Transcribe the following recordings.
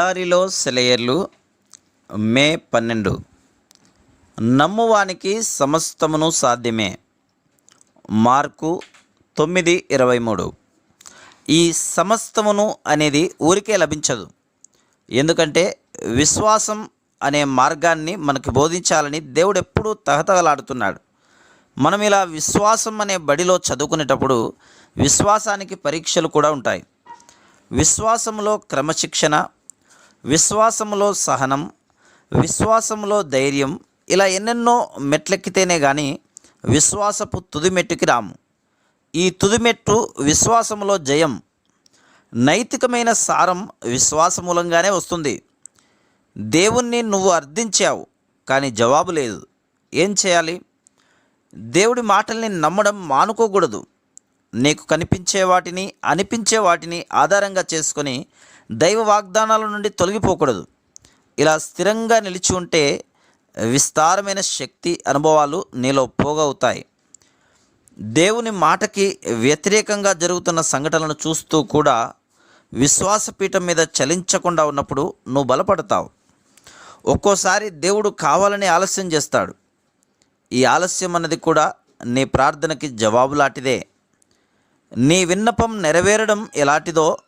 ఎడారిలో సెలయర్లు మే పన్నెండు. నమ్మువానికి సమస్తమును సాధ్యమే. మార్కు తొమ్మిది ఇరవై మూడు. ఈ సమస్తమును అనేది ఊరికే లభించదు. ఎందుకంటే విశ్వాసం అనే మార్గాన్ని మనకు బోధించాలని దేవుడు ఎప్పుడూ తహతహలాడుతున్నాడు. మనం ఇలా విశ్వాసం అనే బడిలో చదువుకునేటప్పుడు విశ్వాసానికి పరీక్షలు కూడా ఉంటాయి. విశ్వాసంలో క్రమశిక్షణ విశ్వాసంలో సహనం విశ్వాసంలో ధైర్యం ఇలా ఎన్నెన్నో మెట్లెక్కితేనే కానీ విశ్వాసపు తుది మెట్టుకి రాము. ఈ తుది మెట్టు విశ్వాసములో జయం నైతికమైన సారం విశ్వాస మూలంగానే వస్తుంది. దేవుణ్ణి నువ్వు అర్థించావు కానీ జవాబు లేదు. ఏం చేయాలి? దేవుడి మాటల్ని నమ్మడం మానుకోకూడదు. నీకు కనిపించే వాటిని అనిపించే వాటిని ఆధారంగా చేసుకొని దైవ వాగ్దానాల నుండి తొలగిపోకూడదు. ఇలా స్థిరంగా నిలిచి ఉంటే విస్తారమైన శక్తి అనుభవాలు నీలో పోగవుతాయి. దేవుని మాటకి వ్యతిరేకంగా జరుగుతున్న సంఘటనలను చూస్తూ కూడా విశ్వాసపీఠం మీద చలించకుండా ఉన్నప్పుడు నువ్వు బలపడతావు. ఒక్కోసారి దేవుడు కావాలని ఆలస్యం చేస్తాడు. ఈ ఆలస్యం అన్నది కూడా నీ ప్రార్థనకి జవాబు లాంటిదే నీ విన్నపం నెరవేరడం ఎలాంటిదో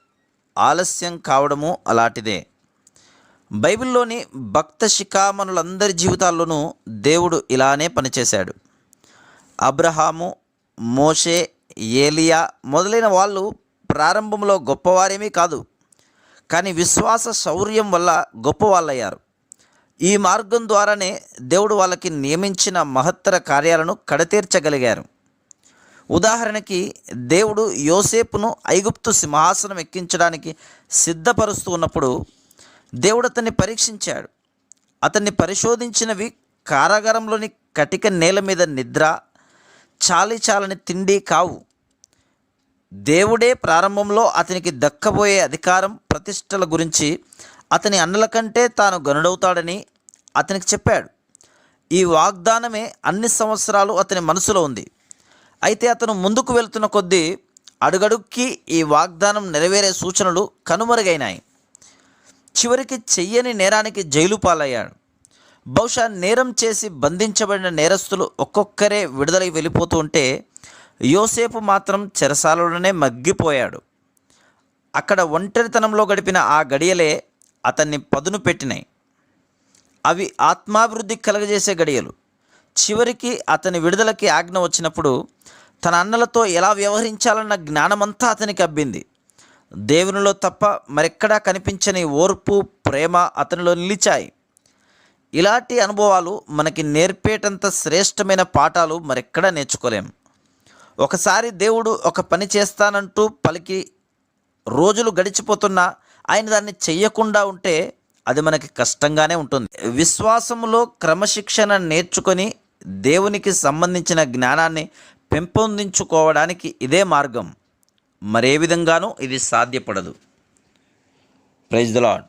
ఆలస్యం కావడము అలాంటిదే. బైబిల్లోని భక్త శిఖామణులందరి జీవితాల్లోనూ దేవుడు ఇలానే పనిచేశాడు. అబ్రహాము మోషే ఏలియా మొదలైన వాళ్ళు ప్రారంభంలో గొప్పవారేమీ కాదు. కానీ విశ్వాస శౌర్యం వల్ల గొప్పవాళ్ళయ్యారు. ఈ మార్గం ద్వారానే దేవుడు వాళ్ళకి నియమించిన మహత్తర కార్యాలను కడతీర్చగలిగారు. ఉదాహరణకి దేవుడు యోసేపును ఐగుప్తు సింహాసనం ఎక్కించడానికి సిద్ధపరుస్తూ ఉన్నప్పుడు దేవుడు అతన్ని పరీక్షించాడు. అతన్ని పరిశోధించినవి కారాగారంలోని కటిక నేల మీద నిద్ర చాలి చాలని తిండి కావు. దేవుడే ప్రారంభంలో అతనికి దక్కబోయే అధికారం ప్రతిష్టల గురించి అతని అన్నల కంటే తాను గనుడవుతాడని అతనికి చెప్పాడు. ఈ వాగ్దానమే అన్ని సంవత్సరాలు అతని మనసులో ఉంది. అయితే అతను ముందుకు వెళ్తున్న కొద్దీ అడుగడుక్కి ఈ వాగ్దానం నెరవేరే సూచనలు కనుమరుగైనాయి. చివరికి చెయ్యని నేరానికి జైలు పాలయ్యాడు. బహుశా నేరం చేసి బంధించబడిన నేరస్తులు ఒక్కొక్కరే విడుదలై వెళ్ళిపోతూ ఉంటే యోసేపు మాత్రం చెరసాలలోనే మగ్గిపోయాడు. అక్కడ ఒంటరితనంలో గడిపిన ఆ గడియలే అతన్ని పదును పెట్టినాయి. అవి ఆత్మాభివృద్ధి కలగజేసే గడియలు. చివరికి అతని విడుదలకి ఆజ్ఞ వచ్చినప్పుడు తన అన్నలతో ఎలా వ్యవహరించాలన్న జ్ఞానమంతా అతనికి అబ్బింది. దేవునిలో తప్ప మరెక్కడా కనిపించని ఓర్పు ప్రేమ అతనిలో నిలిచాయి. ఇలాంటి అనుభవాలు మనకి నేర్పేటంత శ్రేష్టమైన పాఠాలు మరెక్కడా నేర్చుకోలేం. ఒకసారి దేవుడు ఒక పని చేస్తానంటూ పలికి రోజులు గడిచిపోతున్నా ఆయన దాన్ని చెయ్యకుండా ఉంటే అది మనకి కష్టంగానే ఉంటుంది. విశ్వాసంలో క్రమశిక్షణ నేర్చుకొని దేవునికి సంబంధించిన జ్ఞానాన్ని పెంపొందించుకోవడానికి ఇదే మార్గం. మరే విధంగానూ ఇది సాధ్యపడదు. Praise the lord